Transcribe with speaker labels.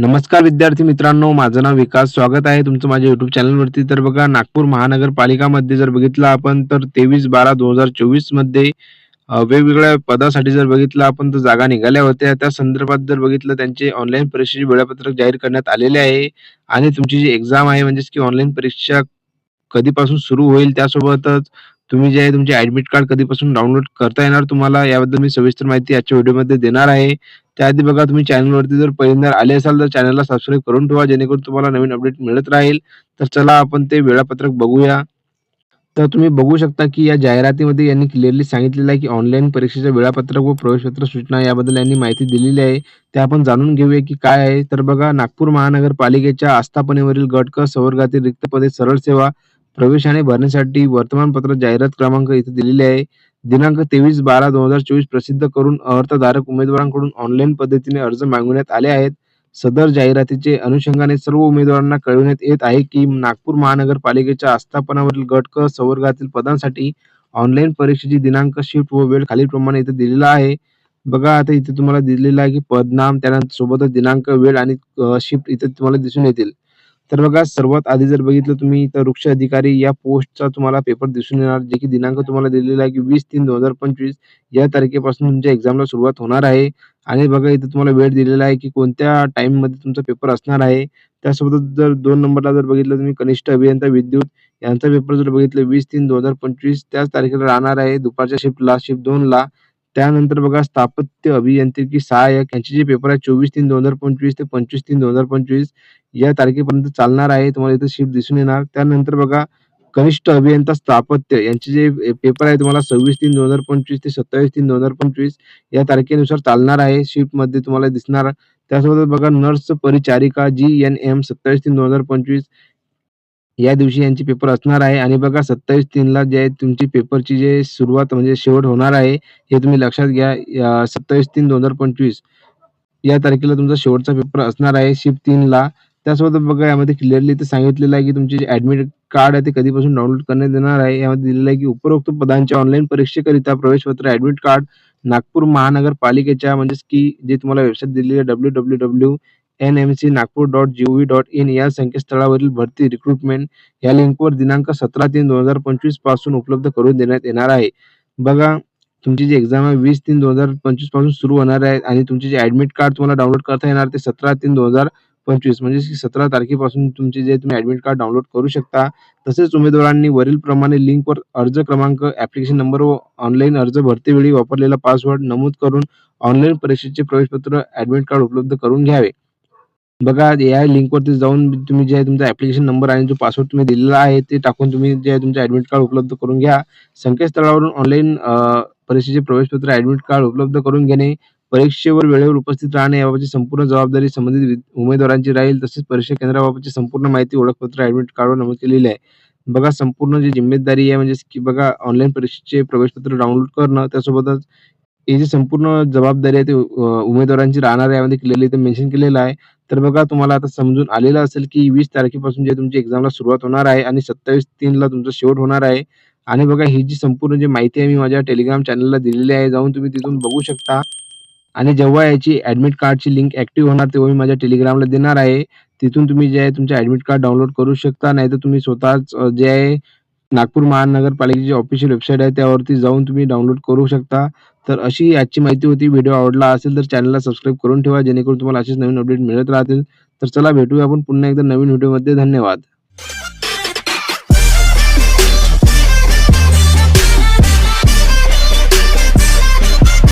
Speaker 1: नमस्कार विद्यार्थी मित्रांनो माझं नाव विकास स्वागत आहे तुमचं माझ्या युट्यूब चॅनलवरती तर बघा नागपूर महानगरपालिकामध्ये जर बघितलं आपण तर तेवीस बारा दोन हजार चोवीसमध्ये वेगवेगळ्या पदासाठी जर बघितलं आपण तर जागा निघाल्या होत्या. त्या संदर्भात जर बघितलं त्यांचे ऑनलाईन परीक्षेचे वेळापत्रक जाहीर करण्यात आलेले आहे. आणि तुमची जी एक्झाम आहे म्हणजेच की ऑनलाईन परीक्षा कधीपासून सुरू होईल त्यासोबतच तुम्ही जे आहे तुमचे ऍडमिट कार्ड कधीपासून डाउनलोड करता येणार तुम्हाला याबद्दल मी सविस्तर माहिती आजच्या व्हिडिओमध्ये देणार आहे. त्याआधी बघा तुम्ही चॅनलवरती जर पहिल्यांदा आले असाल तर चॅनलला सबस्क्राईब करून ठेवा जेणेकरून तुम्हाला नवीन अपडेट मिळत राहील. तर चला आपण ते वेळापत्रक बघूया. तर तुम्ही बघू शकता की या जाहिरातीमध्ये यांनी क्लिअरली सांगितलेलं आहे की ऑनलाईन परीक्षेचं वेळापत्रक व प्रवेशपत्र सूचना याबद्दल यांनी माहिती दिलेली आहे. ते आपण जाणून घेऊया की काय आहे. तर बघा नागपूर महानगरपालिकेच्या आस्थापनेवरील गट क संवर्गातील रिक्त पदे सरळ सेवा प्रवेशाने भरण्यासाठी वर्तमानपत्र जाहिरात क्रमांक इथे दिलेले आहे. दिनांक तेवीस बारा दोन हजार चोवीस प्रसिद्ध करून अर्थधारक उमेदवारांकडून ऑनलाईन पद्धतीने अर्ज मागविण्यात आले आहेत. सदर जाहिरातीचे अनुषंगाने सर्व उमेदवारांना कळविण्यात येत आहे की नागपूर महानगरपालिकेच्या आस्थापनावरील गट क संवर्गातील पदांसाठी ऑनलाईन परीक्षेची दिनांक शिफ्ट व वेळ खालीलप्रमाणे इथे दिलेला आहे. बघा आता इथे तुम्हाला दिलेलं आहे की पदनाम त्यानंतर सोबतच दिनांक वेळ आणि शिफ्ट इथे तुम्हाला दिसून येतील. तर बघा सर्वात आधी जर बघितलं तुम्ही तर वृक्ष अधिकारी या पोस्टचा तुम्हाला पेपर दिसून येणार जे की दिनांक तुम्हाला दिलेला आहे की वीस तीन दोन हजार पंचवीस या तारखेपासून तुमच्या एक्झामला सुरुवात होणार आहे. आणि बघा इथे तुम्हाला वेळ दिलेला आहे की कोणत्या टाइममध्ये तुमचा पेपर असणार आहे. त्यासोबतच जर दोन नंबरला जर बघितलं तुम्ही कनिष्ठ अभियंता विद्युत यांचा पेपर जर बघितलं वीस तीन दोन हजार पंचवीस त्याच तारखेला राहणार आहे. दुपारच्या शिफ्ट लास्ट शिफ्ट दोन ला त्यानंतर बघा स्थापत्य अभियांत्रिकी सहाय्यक यांचे जे पेपर आहे चोवीस तीन दोन हजार पंचवीस ते पंचवीस तीन दोन हजार पंचवीस या तारखेपर्यंत चालणार आहे तुम्हाला इथे शिफ्ट दिसून येणार. त्यानंतर बघा कनिष्ठ अभियंता स्थापत्य यांचे जे पेपर आहे तुम्हाला सव्वीस तीन दोन हजार पंचवीस ते सत्तावीस तीन दोन हजार पंचवीस या तारखेनुसार चालणार आहे. शिफ्टमध्ये तुम्हाला दिसणार. त्यासोबत बघा नर्स परिचारिका जी एन एम सत्तावीस तीन दोन हजार पंचवीस या दिवशी यांचे पेपर असणार आहे. आणि बघा सत्तावीस तीनला जे तुमची पेपरची जे सुरुवात म्हणजे शेवट होणार आहे हे तुम्ही लक्षात घ्या. सत्तावीस तीन दोन हजार पंचवीस या तारखेला तुमचा शेवटचा पेपर असणार आहे शिफ्ट तीनला त्यासोबत बघा यामध्ये क्लिअरली ते सांगितलेलं आहे की तुमचे जे ऍडमिट कार्ड आहे ते कधीपासून डाउनलोड करण्यात येणार आहे. यामध्ये दिलेलं आहे की उपरोक्त पदांच्या ऑनलाईन परीक्षेकरिता प्रवेशपत्र ऍडमिट कार्ड नागपूर महानगरपालिकेच्या म्हणजेच की जे तुम्हाला वेबसाईट दिलेली आहे W W W N M C Nagpur dot G O V dot in या संकेतस्थळावरील भरती रिक्रुटमेंट या लिंकवर दिनांक सतरा तीन दोन हजार पंचवीसपासून उपलब्ध करून देण्यात येणार आहे. बघा तुमची जी एक्झाम आहे वीस तीन दोन हजार पंचवीसपासून सुरू होणार आहे आणि तुमचे जे ऍडमिट कार्ड तुम्हाला डाउनलोड करता येणार ते सतरा तीन दोन हजार पंचवीस म्हणजे सतरा तारखेपासून तुमचे जे तुम्ही ऍडमिट कार्ड डाउनलोड करू शकता. तसेच उमेदवारांनी वरील प्रमाणे लिंकवर अर्ज क्रमांक ऍप्लिकेशन नंबर व ऑनलाईन अर्ज भरतीवेळी वापरलेला पासवर्ड नमूद करून ऑनलाईन परीक्षेचे प्रवेशपत्र ऍडमिट कार्ड उपलब्ध करून घ्यावे. बघा या लिंकवरती जाऊन तुम्ही जे आहे तुमचा ऍप्लिकेशन नंबर आणि जो पासवर्ड तुम्ही दिलेला आहे ते टाकून तुम्ही जे आहे तुमचं ऍडमिट कार्ड उपलब्ध करून घ्या. संकेतस्थळावरून ऑनलाईन परीक्षेचे प्रवेशपत्र ऍडमिट कार्ड उपलब्ध करून घेणे परीक्षेवर वेळेवर उपस्थित राहणे याबाबतची संपूर्ण जबाबदारी संबंधित उमेदवारांची राहील तसेच परीक्षा केंद्राबाबतची संपूर्ण माहिती ओळखपत्र ऍडमिट कार्डवर नमूद केलेली आहे. बघा संपूर्ण जी जिम्मेदारी आहे म्हणजे की बघा ऑनलाईन परीक्षेचे प्रवेशपत्र डाउनलोड करणं त्यासोबतच ही जी संपूर्ण जबाबदारी आहे ती उमेदवारांची राहणार आहे यामध्ये क्लिअरली इथे मेन्शन केलेलं आहे. तर बघा तुम्हाला आता समजून आलेलं असेल की वीस तारखेपासून जे तुमची एक्झामला सुरुवात होणार आहे आणि सत्तावीस तीनला तुमचा शेवट होणार आहे. आणि बघा ही जी संपूर्ण जी माहिती आहे मी माझ्या टेलिग्राम चॅनलला दिलेली आहे. जाऊन तुम्ही तिथून बघू शकता. आणि जेव्हा याची ऍडमिट कार्डची लिंक ऍक्टिव्ह होणार तेव्हा मी माझ्या टेलिग्रामला देणार आहे. तिथून तुम्ही जे आहे तुमचे ऍडमिट कार्ड डाउनलोड करू शकता. नाहीतर तुम्ही स्वतःच जे आहे नागपूर महानगरपालिकेची ऑफिशियल वेबसाईट आहे. त्यावरती जाऊन तुम्ही डाउनलोड करू शकता. तर अशी आजची माहिती होती. व्हिडिओ आवडला असेल तर चॅनलला सबस्क्राईब करून ठेवा. जेणेकरून तुम्हाला असेच नवीन अपडेट मिळत राहतील. तर चला भेटूया आपण पुन्हा एकदा नवीन व्हिडिओमध्ये धन्यवाद.